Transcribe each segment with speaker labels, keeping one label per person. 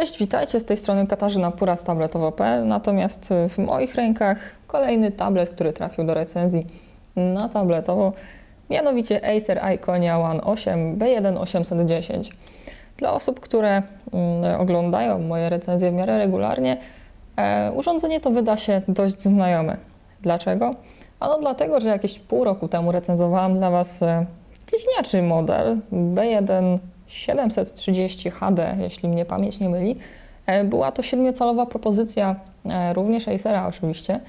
Speaker 1: Cześć, witajcie, z tej strony Katarzyna Pura z tabletowo.pl, natomiast w moich rękach kolejny tablet, który trafił do recenzji na tabletowo, mianowicie Acer Iconia One 8 B1810. Dla osób, które mm, oglądają moje recenzje w miarę regularnie, e, urządzenie to wyda się dość znajome. Dlaczego? Ano dlatego, że jakieś pół roku temu recenzowałam dla Was e, bliźniaczy model B1 730 HD, jeśli mnie pamięć nie myli. E, Była to siedmiocalowa propozycja, e, również Acera oczywiście.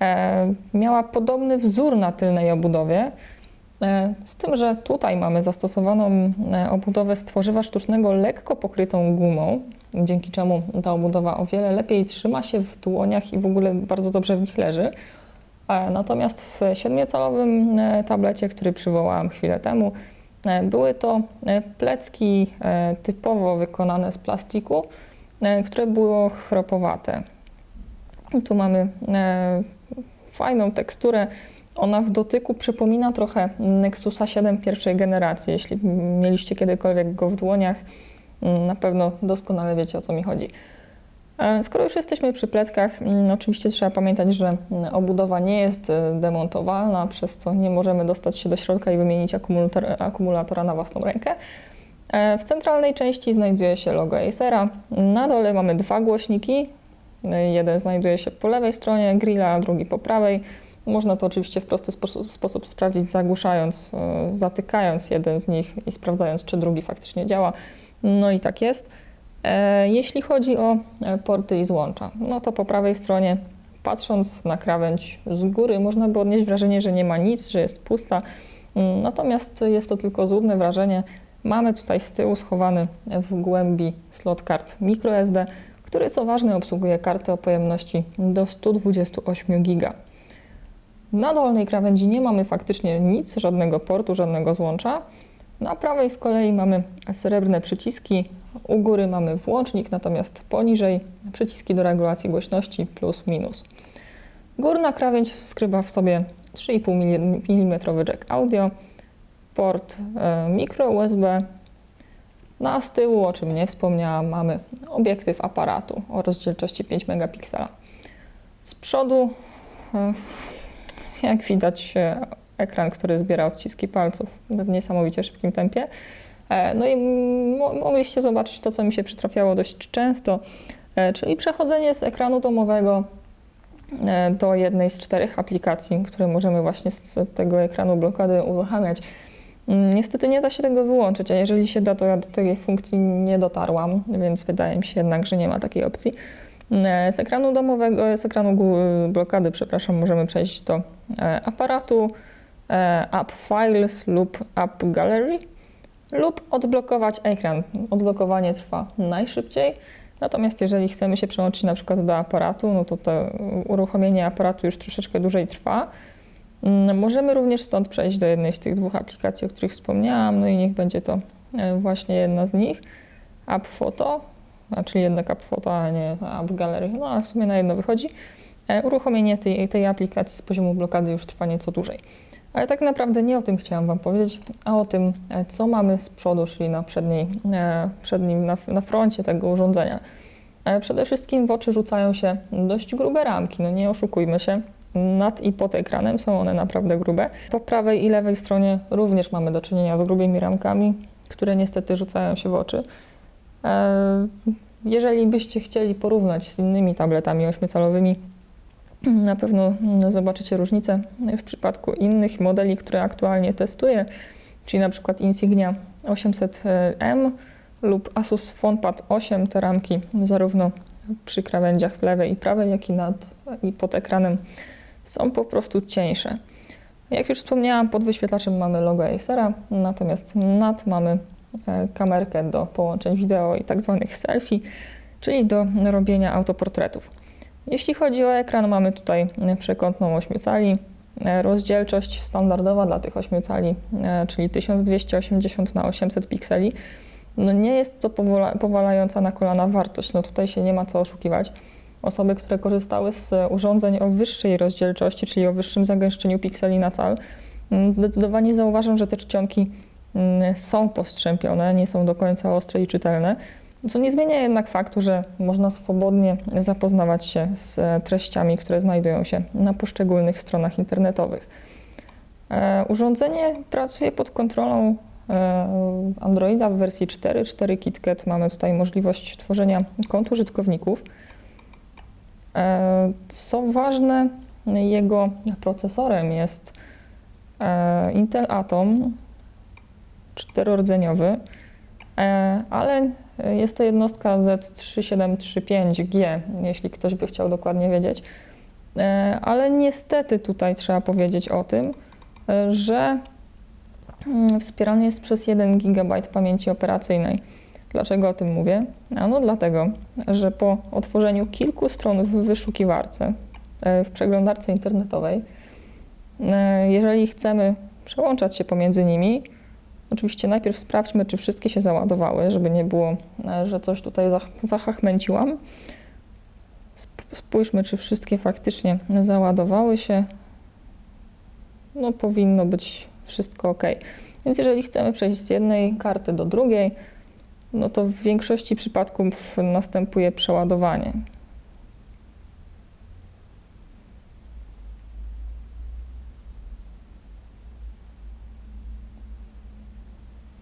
Speaker 1: E, Miała podobny wzór na tylnej obudowie, z tym, że tutaj mamy zastosowaną obudowę z tworzywa sztucznego lekko pokrytą gumą, dzięki czemu ta obudowa o wiele lepiej trzyma się w dłoniach i w ogóle bardzo dobrze w nich leży. Natomiast w siedmiocalowym tablecie, który przywołałam chwilę temu, były to e, plecki e, typowo wykonane z plastiku, e, które było chropowate. Tu mamy fajną teksturę. Ona w dotyku przypomina trochę Nexusa 7 pierwszej generacji. Jeśli mieliście kiedykolwiek go w dłoniach, mm, na pewno doskonale wiecie o co mi chodzi. E, Skoro już jesteśmy przy pleckach, mm, oczywiście trzeba pamiętać, że mm, obudowa nie jest e, demontowalna, przez co nie możemy dostać się do środka i wymienić akumulator, akumulatora na własną rękę. E, W centralnej części znajduje się logo Acera. Na dole mamy dwa głośniki. Jeden znajduje się po lewej stronie grilla, a drugi po prawej. Można to oczywiście w prosty sposób, sposób sprawdzić, zagłuszając, zatykając jeden z nich i sprawdzając, czy drugi faktycznie działa. No i tak jest. E, Jeśli chodzi o e, porty i złącza, no to po prawej stronie, patrząc na krawędź z góry, można by odnieść wrażenie, że nie ma nic, że jest pusta. Mm, Natomiast jest to tylko złudne wrażenie. Mamy tutaj z tyłu schowany w głębi slot kart microSD, który co ważne obsługuje karty o pojemności do 128 GB. Na dolnej krawędzi nie mamy faktycznie nic, żadnego portu, żadnego złącza. Na prawej z kolei mamy srebrne przyciski, u góry mamy włącznik, natomiast poniżej przyciski do regulacji głośności plus minus. Górna krawędź skrywa w sobie 3,5 mm jack audio, port e, micro USB. No z tyłu, o czym nie wspomniałam, mamy obiektyw aparatu o rozdzielczości 5 megapiksela. Z przodu, e, jak widać, e, ekran, który zbiera odciski palców w niesamowicie szybkim tempie. E, No i mo- mogliście zobaczyć to, co mi się przytrafiało dość często, e, czyli przechodzenie z ekranu domowego e, do jednej z czterech aplikacji, które możemy właśnie z tego ekranu blokady uruchamiać. Mm, Niestety nie da się tego wyłączyć, a jeżeli się da, to ja do tej funkcji nie dotarłam, więc wydaje mi się jednak, że nie ma takiej opcji. E, Z ekranu domowego, z ekranu blokady, przepraszam, możemy przejść do aparatu, App Files lub App Gallery lub odblokować ekran. Odblokowanie trwa najszybciej, natomiast jeżeli chcemy się przełączyć na przykład do aparatu, no to to uruchomienie aparatu już troszeczkę dłużej trwa. Mm, Możemy również stąd przejść do jednej z tych dwóch aplikacji, o których wspomniałam, no i niech będzie to e, właśnie jedna z nich. App Photo, a czyli jednak App Photo, a nie App Gallery, no ale w sumie na jedno wychodzi. E, Uruchomienie tej, tej aplikacji z poziomu blokady już trwa nieco dłużej. Ale tak naprawdę nie o tym chciałam Wam powiedzieć, a o tym, e, co mamy z przodu, czyli na przedniej, e, przednim, na, na froncie tego urządzenia. E, Przede wszystkim w oczy rzucają się dość grube ramki, no nie oszukujmy się. Nad i pod ekranem są one naprawdę grube. Po prawej i lewej stronie również mamy do czynienia z grubymi ramkami, które niestety rzucają się w oczy. Jeżeli byście chcieli porównać z innymi tabletami ośmiocalowymi, na pewno zobaczycie różnicę w przypadku innych modeli, które aktualnie testuję, czyli na przykład Insignia 800M lub Asus FonePad 8. Te ramki zarówno przy krawędziach lewej i prawej, jak i nad i pod ekranem są po prostu cieńsze. Jak już wspomniałam, pod wyświetlaczem mamy logo Acera, natomiast nad mamy e, kamerkę do połączeń wideo i tak zwanych selfie, czyli do robienia autoportretów. Jeśli chodzi o ekran, mamy tutaj przekątną 8 cali. E, Rozdzielczość standardowa dla tych 8 cali, e, czyli 1280 na 800 pikseli. No nie jest to powalająca na kolana wartość, no tutaj się nie ma co oszukiwać. Osoby, które korzystały z urządzeń o wyższej rozdzielczości, czyli o wyższym zagęszczeniu pikseli na cal, mm, zdecydowanie zauważą, że te czcionki mm, są postrzępione, nie są do końca ostre i czytelne. Co nie zmienia jednak faktu, że można swobodnie zapoznawać się z e, treściami, które znajdują się na poszczególnych stronach internetowych. E, Urządzenie pracuje pod kontrolą e, Androida w wersji 4.4 KitKat. Mamy tutaj możliwość tworzenia kont użytkowników. Co ważne, jego procesorem jest Intel Atom czterordzeniowy, ale jest to jednostka Z3735G, jeśli ktoś by chciał dokładnie wiedzieć. E, Ale niestety tutaj trzeba powiedzieć o tym, e, że mm, wspierany jest przez 1 GB pamięci operacyjnej. Dlaczego o tym mówię? Ano dlatego, że po otworzeniu kilku stron w wyszukiwarce, e, w przeglądarce internetowej, e, jeżeli chcemy przełączać się pomiędzy nimi, oczywiście najpierw sprawdźmy, czy wszystkie się załadowały, żeby nie było, e, że coś tutaj zach- zachachmęciłam. Sp- Spójrzmy, czy wszystkie faktycznie załadowały się. No, powinno być wszystko ok. Więc jeżeli chcemy przejść z jednej karty do drugiej, no to w większości przypadków następuje przeładowanie.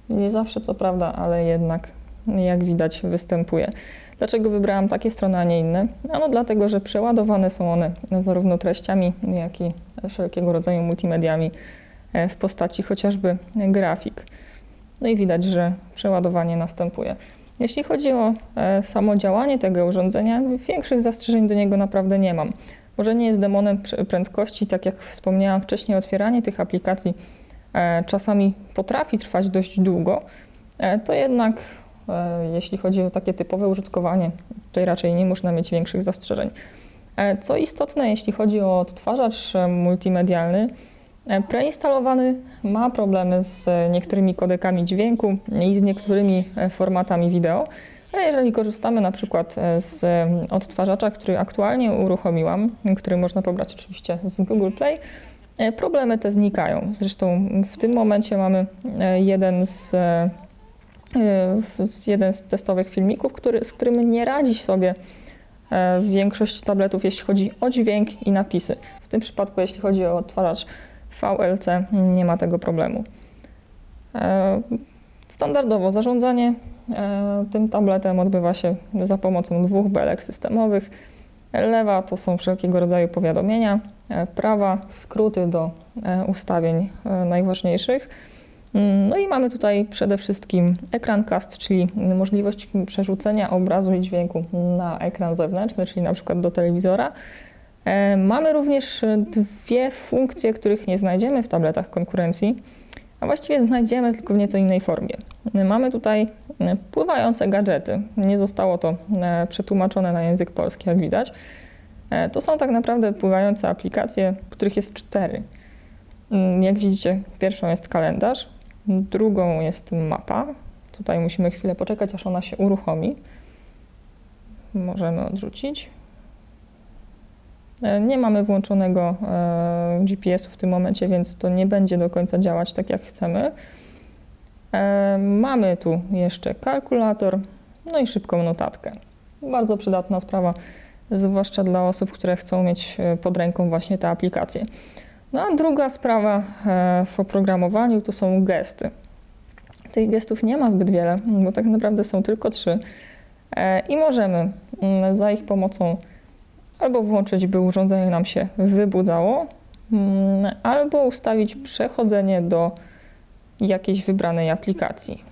Speaker 1: Nie zawsze, co prawda, ale jednak, jak widać, występuje. Dlaczego wybrałam takie strony, a nie inne? Ano dlatego, że przeładowane są one zarówno treściami, jak i wszelkiego rodzaju multimediami e, w postaci chociażby grafik. No i widać, że przeładowanie następuje. Jeśli chodzi o e, samo działanie tego urządzenia, większych zastrzeżeń do niego naprawdę nie mam. Może nie jest demonem prędkości, tak jak wspomniałam wcześniej, otwieranie tych aplikacji czasami potrafi trwać dość długo, e, to jednak e, jeśli chodzi o takie typowe użytkowanie, tutaj raczej nie można mieć większych zastrzeżeń. E, Co istotne, jeśli chodzi o odtwarzacz e, multimedialny, e, preinstalowany ma problemy z e, niektórymi kodekami dźwięku i z niektórymi e, formatami wideo, ale jeżeli korzystamy na przykład e, z e, odtwarzacza, który aktualnie uruchomiłam, który można pobrać oczywiście z Google Play, e, problemy te znikają. Zresztą w tym momencie mamy e, jeden z, e, z jeden z testowych filmików, który, z którym nie radzi sobie e, większość tabletów, jeśli chodzi o dźwięk i napisy. W tym przypadku, jeśli chodzi o odtwarzacz VLC, nie ma tego problemu. E, Standardowo zarządzanie e, tym tabletem odbywa się za pomocą dwóch belek systemowych. Lewa to są wszelkiego rodzaju powiadomienia, e, prawa skróty do e, ustawień e, najważniejszych. Mm, No i mamy tutaj przede wszystkim ekran cast, czyli możliwość przerzucenia obrazu i dźwięku na ekran zewnętrzny, czyli na przykład do telewizora. E, Mamy również e, dwie funkcje, których nie znajdziemy w tabletach konkurencji, a właściwie znajdziemy tylko w nieco innej formie. E, Mamy tutaj e, pływające gadżety. Nie zostało to e, przetłumaczone na język polski, jak widać. E, To są tak naprawdę pływające aplikacje, których jest cztery. Mm, Jak widzicie, pierwszą jest kalendarz, drugą jest mapa. Tutaj musimy chwilę poczekać, aż ona się uruchomi. Możemy odrzucić. E, Nie mamy włączonego e, GPS-u w tym momencie, więc to nie będzie do końca działać tak, jak chcemy. Mamy tu jeszcze kalkulator, no i szybką notatkę. Bardzo przydatna sprawa, zwłaszcza dla osób, które chcą mieć e, pod ręką właśnie te aplikacje. No a druga sprawa e, w oprogramowaniu to są gesty. Tych gestów nie ma zbyt wiele, bo tak naprawdę są tylko trzy. E, I możemy mm, za ich pomocą albo włączyć, by urządzenie nam się wybudzało, mm, albo ustawić przechodzenie do jakiejś wybranej aplikacji.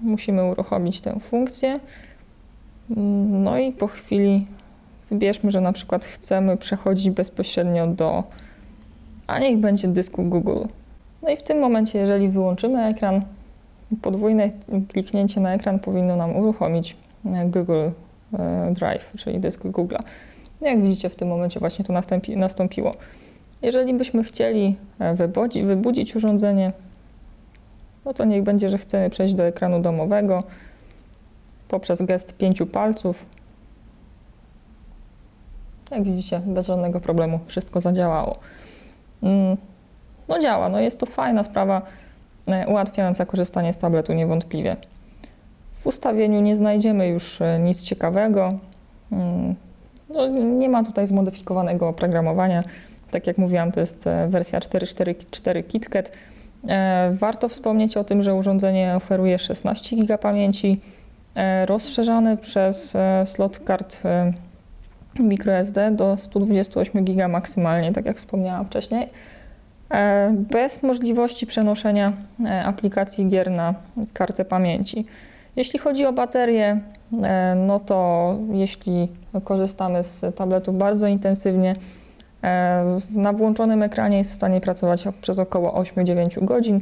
Speaker 1: Musimy uruchomić tę funkcję. Mm, No i po chwili wybierzmy, że na przykład chcemy przechodzić bezpośrednio do, a niech będzie dysku Google. No i w tym momencie, jeżeli wyłączymy ekran, podwójne kliknięcie na ekran powinno nam uruchomić e, Google e, Drive, czyli dysk Google'a. Jak widzicie, w tym momencie właśnie to nastąpi, nastąpiło. Jeżeli byśmy chcieli e, wybudzi, wybudzić urządzenie, no to niech będzie, że chcemy przejść do ekranu domowego poprzez gest pięciu palców. Jak widzicie, bez żadnego problemu wszystko zadziałało. Mm, No działa, no jest to fajna sprawa, e, ułatwiająca korzystanie z tabletu niewątpliwie. W ustawieniu nie znajdziemy już e, nic ciekawego. Mm, No, nie ma tutaj zmodyfikowanego oprogramowania. Tak jak mówiłam, to jest e, wersja 4.4.4 KitKat. Warto wspomnieć o tym, że urządzenie oferuje 16 GB pamięci, rozszerzane przez slot kart microSD do 128 GB maksymalnie, tak jak wspomniałam wcześniej, e, bez możliwości przenoszenia e, aplikacji gier na kartę pamięci. Jeśli chodzi o baterię, e, no to jeśli korzystamy z tabletu bardzo intensywnie, na włączonym ekranie jest w stanie pracować przez około 8-9 godzin,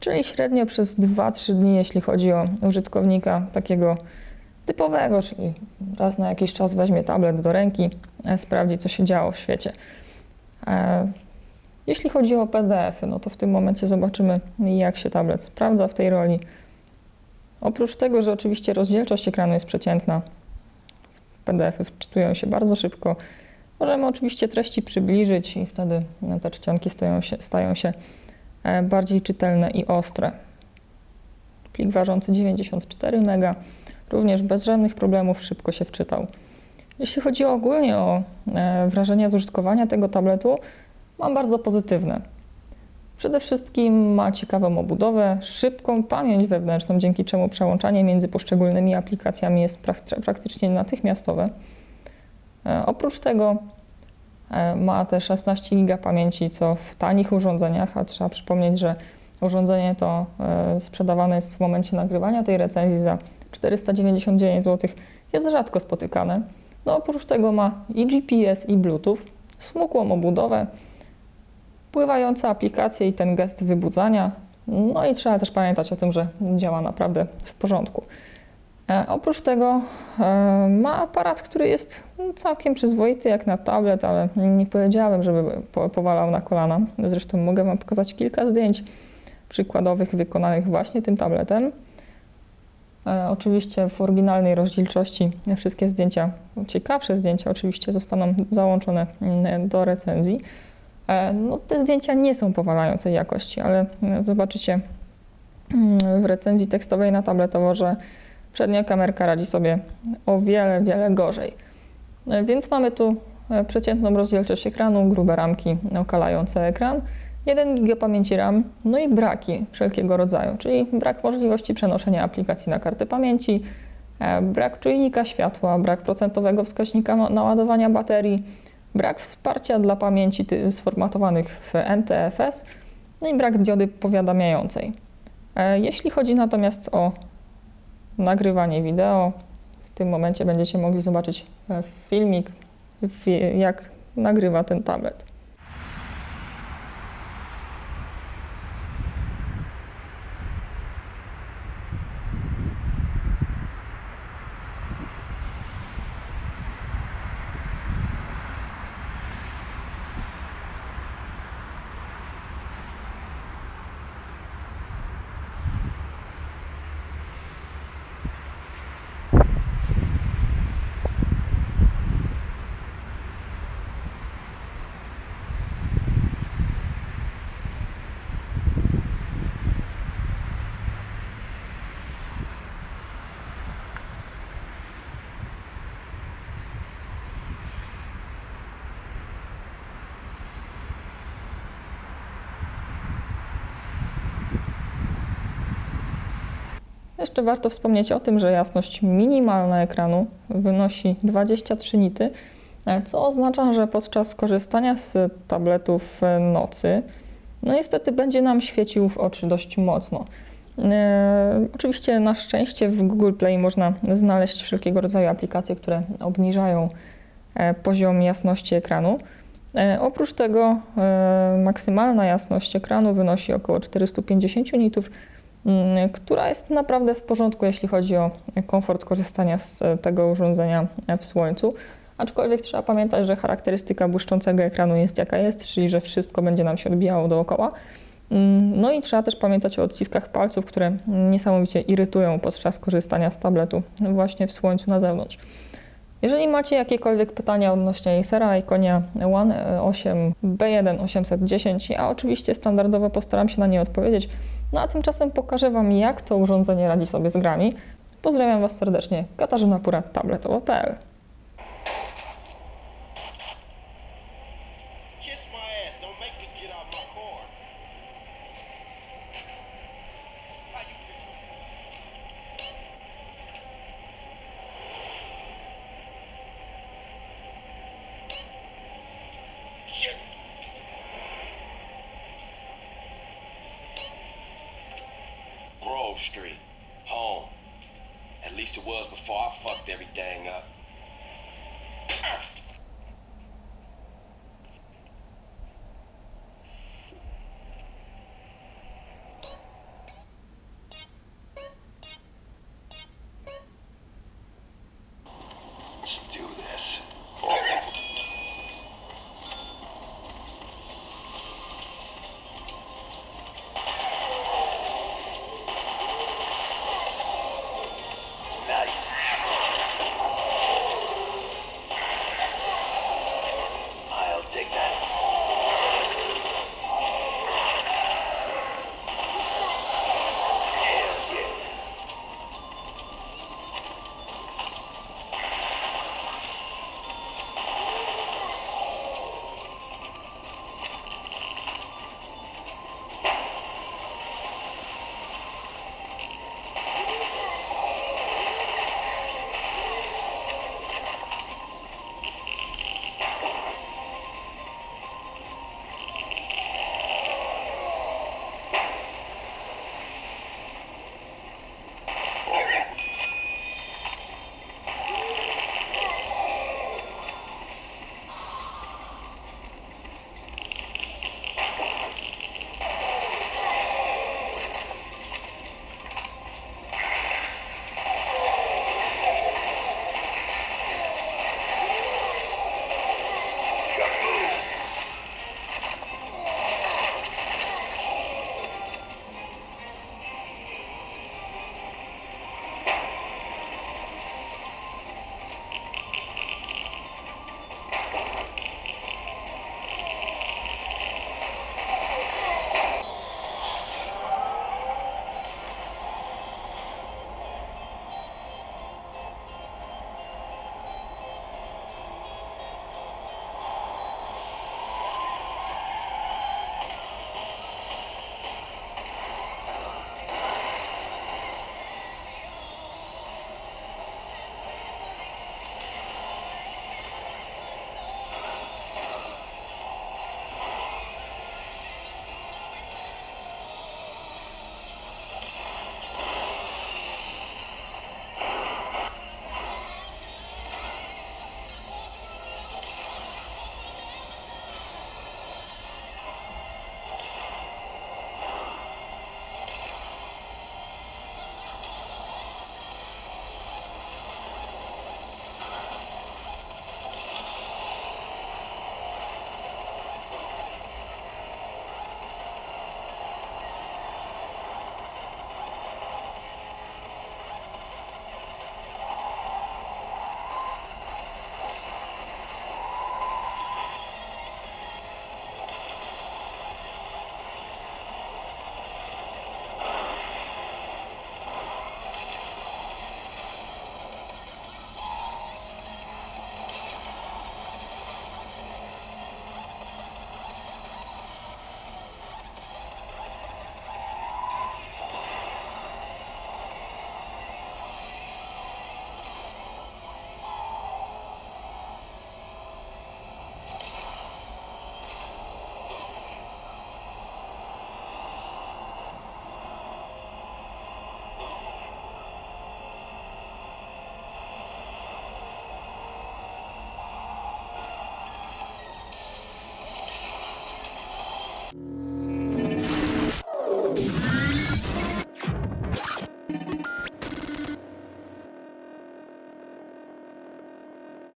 Speaker 1: czyli średnio przez 2-3 dni, jeśli chodzi o użytkownika takiego typowego, czyli raz na jakiś czas weźmie tablet do ręki, e, sprawdzi, co się działo w świecie. E, Jeśli chodzi o PDF-y, no to w tym momencie zobaczymy, jak się tablet sprawdza w tej roli. Oprócz tego, że oczywiście rozdzielczość ekranu jest przeciętna, PDF-y wczytują się bardzo szybko. Możemy oczywiście treści przybliżyć i wtedy te czcionki stają się, stają się e, bardziej czytelne i ostre. Plik ważący 94 MB, również bez żadnych problemów szybko się wczytał. Jeśli chodzi ogólnie o e, wrażenia z użytkowania tego tabletu, mam bardzo pozytywne. Przede wszystkim ma ciekawą obudowę, szybką pamięć wewnętrzną, dzięki czemu przełączanie między poszczególnymi aplikacjami jest prak- praktycznie natychmiastowe. E, Oprócz tego e, ma te 16 GB pamięci, co w tanich urządzeniach, a trzeba przypomnieć, że urządzenie to sprzedawane jest w momencie nagrywania tej recenzji za 499 zł, jest rzadko spotykane. No oprócz tego ma i GPS, i Bluetooth, smukłą obudowę, pływające aplikacje i ten gest wybudzania. No i trzeba też pamiętać o tym, że działa naprawdę w porządku. E, oprócz tego e, ma aparat, który jest całkiem przyzwoity jak na tablet, ale nie powiedziałem, żeby po, powalał na kolana. Zresztą mogę Wam pokazać kilka zdjęć przykładowych wykonanych właśnie tym tabletem. E, oczywiście w oryginalnej rozdzielczości wszystkie zdjęcia, ciekawsze zdjęcia oczywiście zostaną załączone mm, do recenzji. E, No, te zdjęcia nie są powalającej jakości, ale e, zobaczycie mm, w recenzji tekstowej na tabletowo, że przednia kamerka radzi sobie o wiele, wiele gorzej. Więc mamy tu przeciętną rozdzielczość ekranu, grube ramki okalające ekran, 1 GB pamięci RAM, no i braki wszelkiego rodzaju, czyli brak możliwości przenoszenia aplikacji na kartę pamięci, e, brak czujnika światła, brak procentowego wskaźnika naładowania baterii, brak wsparcia dla pamięci sformatowanych w NTFS, no i brak diody powiadamiającej. E, Jeśli chodzi natomiast o nagrywanie wideo, w tym momencie będziecie mogli zobaczyć e, filmik, jak nagrywa ten tablet. Jeszcze warto wspomnieć o tym, że jasność minimalna ekranu wynosi 23 nity, co oznacza, że podczas korzystania z tabletu w nocy, no niestety będzie nam świecił w oczy dość mocno. E, oczywiście na szczęście w Google Play można znaleźć wszelkiego rodzaju aplikacje, które obniżają e, poziom jasności ekranu. E, oprócz tego e, maksymalna jasność ekranu wynosi około 450 nitów, która jest naprawdę w porządku, jeśli chodzi o komfort korzystania z e, tego urządzenia w słońcu. Aczkolwiek trzeba pamiętać, że charakterystyka błyszczącego ekranu jest jaka jest, czyli że wszystko będzie nam się odbijało dookoła. Mm, No i trzeba też pamiętać o odciskach palców, które niesamowicie irytują podczas korzystania z tabletu właśnie w słońcu na zewnątrz. Jeżeli macie jakiekolwiek pytania odnośnie Acera Iconia One 8 B1 810, ja oczywiście standardowo postaram się na nie odpowiedzieć. No a tymczasem pokażę Wam, jak to urządzenie radzi sobie z grami. Pozdrawiam Was serdecznie, Katarzyna Pura, tabletowo.pl.
Speaker 2: Street. Home. At least it was before I fucked everything up.